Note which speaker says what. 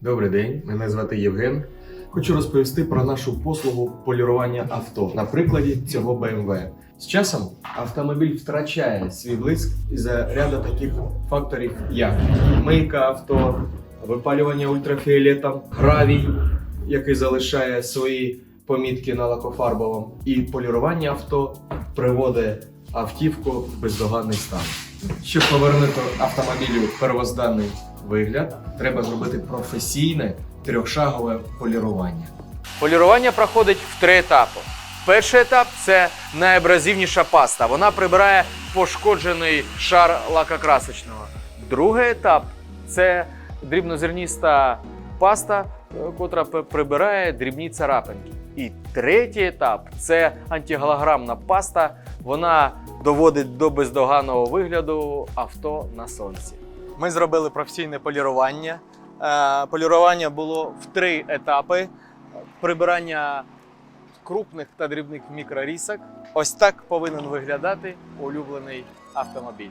Speaker 1: Добрий день, мене звати Євген. Хочу розповісти про нашу послугу полірування авто на прикладі цього BMW. З часом автомобіль втрачає свій блиск із-за ряду таких факторів, як мийка авто, випалювання ультрафіолетом, гравій, який залишає свої помітки на лакофарбовому, і полірування авто приводить автівку в бездоганний стан. Щоб повернути автомобілю первозданний вигляд, треба зробити професійне трьохшагове полірування.
Speaker 2: Полірування проходить в три етапи. Перший етап це найабразивніша паста. Вона прибирає пошкоджений шар лакокрасочного. Другий етап це дрібнозерніста паста, е, котра прибирає дрібні царапинки. І третій етап це антиголограмна паста. Вона доводить до бездоганного вигляду авто на сонці.
Speaker 3: Ми зробили професійне полірування. Е, Полірування було в три етапи: прибирання крупних та дрібних мікрорісок. Ось так повинен виглядати улюблений автомобіль.